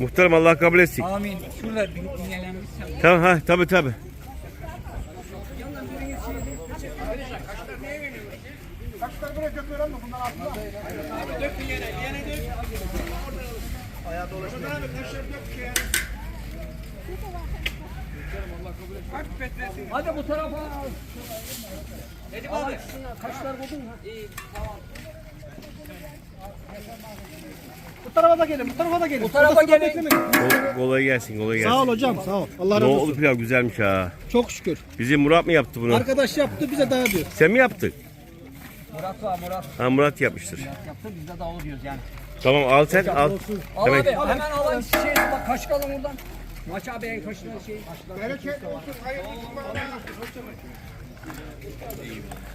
Muhtarım Allah kabul etsin. Amin. Şurada dinleyelim. Tamam ha tabi tabi. Hadi bu tarafa. Dedim abi. Kaçlar buldun mu? İyi tamam. Bu tarafa da gelin, bu tarafa da gelin. Bu tarafa gelin. Kol- Kolay gelsin kolay gelsin. Sağ ol hocam, sağ ol. Allah razı Nohutlu olsun. pilav güzelmiş ha. Çok şükür. Bizim Murat mı yaptı bunu? Arkadaş yaptı, bize daha diyor. Sen mi yaptın? Murat var Murat. Ha Murat yapmıştır. Yaptı biz de davul diyoruz yani. Tamam al sen al. Al Demek- abi hemen alayım şey bak kaç kalın buradan. Maç abi en kaçına şey.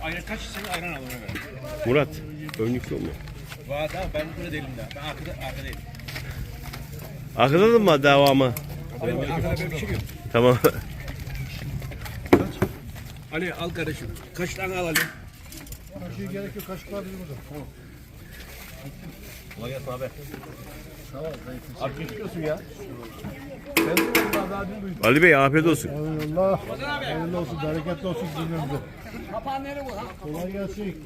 Ayran kaç sene ayran alır ona göre. Murat önlük yok mu? Var da ben burada değilim de. Ben arkada arkadayım. Arkada mı devamı? Benim arkada bir şey yok. Tamam. Ali al kardeşim. Kaç tane al Ali? Kolay gelsin abi. Abi geçiyorsun ya. Ali Bey afiyet olsun. Allah hayırlı olsun, bereketli olsun günümüzde. Kapağı nereye bu ha? Kolay gelsin.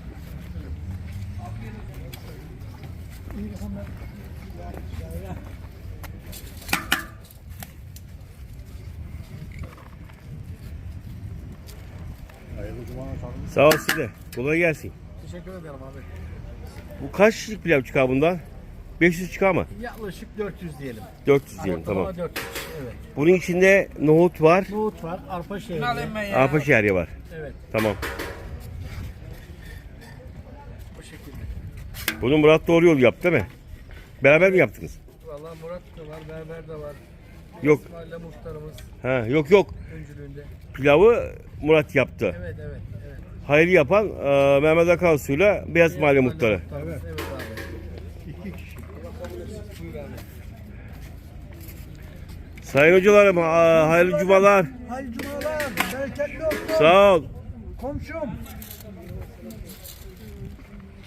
Sağ ol size. Kolay gelsin. Teşekkür ederim abi. Bu kaç kişilik pilav çıkar bundan? 500 çıkar mı? Yaklaşık 400 diyelim. 400 diyelim tamam. Ortalama 400. Evet. Bunun içinde nohut var. Nohut var, arpa şehriye. Arpa şehriye var. Evet, Tamam. bu şekilde. Bunu Murat doğru yol yaptı değil mi? Beraber mi yaptınız? Vallahi Murat da var, Berber de var. Yok. İsmail'le muhtarımız Ha, yok yok. öncülüğünde. Pilavı Murat yaptı. Evet, evet, evet. Hayırlı yapan e, Mehmet Akarsu'yla Beyaz Mahalle Muhtarı. Evet. Evet abi. Sayın hocalarım a, hayırlı cumalar. Hayırlı cumalar, bereketli olsun. Sağ ol. Komşum.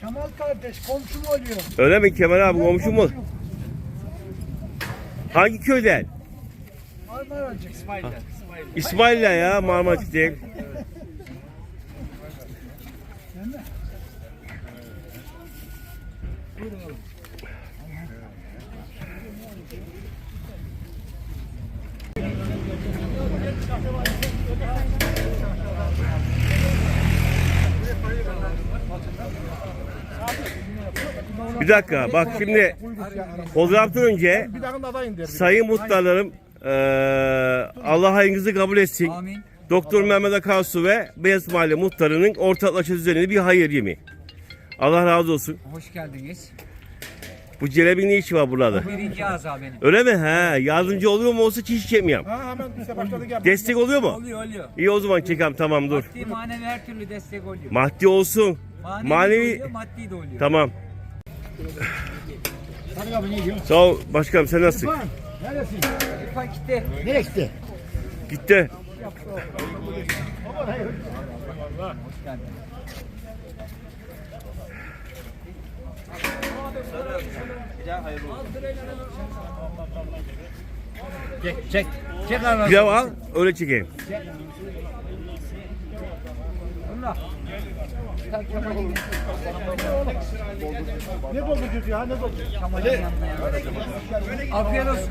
Kemal kardeş komşum oluyor. Öyle mi Kemal abi komşu mu? Hangi köyden? Marmaracık. İsmail'den ya Marmaris'ten. Bir dakika bak şimdi fotoğraftan önce sayın muhtarlarım eee Allah hayırınızı kabul etsin. Amin. Doktor Mehmet Akarsu ve Beyaz Mahalle muhtarının ortaklaşa düzenli bir hayır yemeği. Allah razı olsun. Hoş geldiniz. Bu celebin ne işi var burada? Birinci ağza benim. Öyle mi? He, yardımcı oluyor mu olsa çiş çekmiyorum. Ha hemen işte başladık ya. Destek oluyor mu? Oluyor oluyor. İyi o zaman çekam tamam dur. Maddi manevi her türlü destek oluyor. Maddi olsun. Manevi, Manevi de oluyor, maddi de oluyor. tamam. Sağ ol başkanım sen nasılsın? Neresin? İrfan gitti. Nereye gitti? Gitti. Çek çek. Çek anasını. Pilav al öyle çekeyim. Ne dolduruyorsun ya? Ne dolduruyorsun? Afiyet olsun.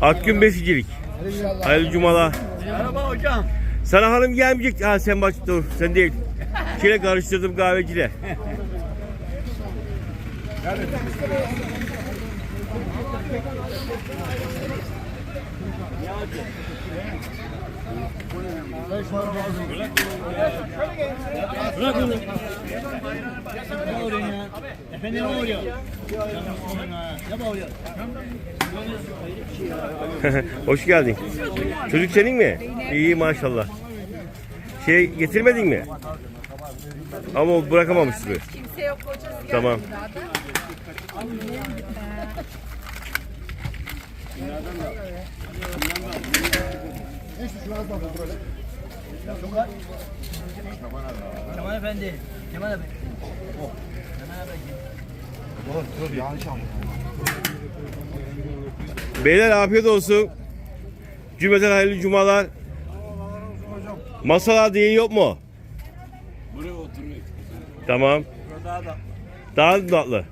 Akgün Besicilik. Hayırlı cumalar. Merhaba hocam. Sana hanım gelmeyecek. Ha sen bak dur sen değil. Kile karıştırdım kahvecide. Bırak onu. Ne oluyor ya? Efendim ne oluyor? Ne bağırıyor? Hoş geldin. Çocuk senin mi? İyi maşallah. Şey getirmedin mi? Ama o bırakamamıştır. Kimse yok hocası geldi Tamam. daha da. Kemal Efendi. Kemal Efendi. Beyler afiyet olsun. Cümleten hayırlı cumalar. Masalar değil yok mu? Buraya oturmayın. Tamam. Daha da tatlı.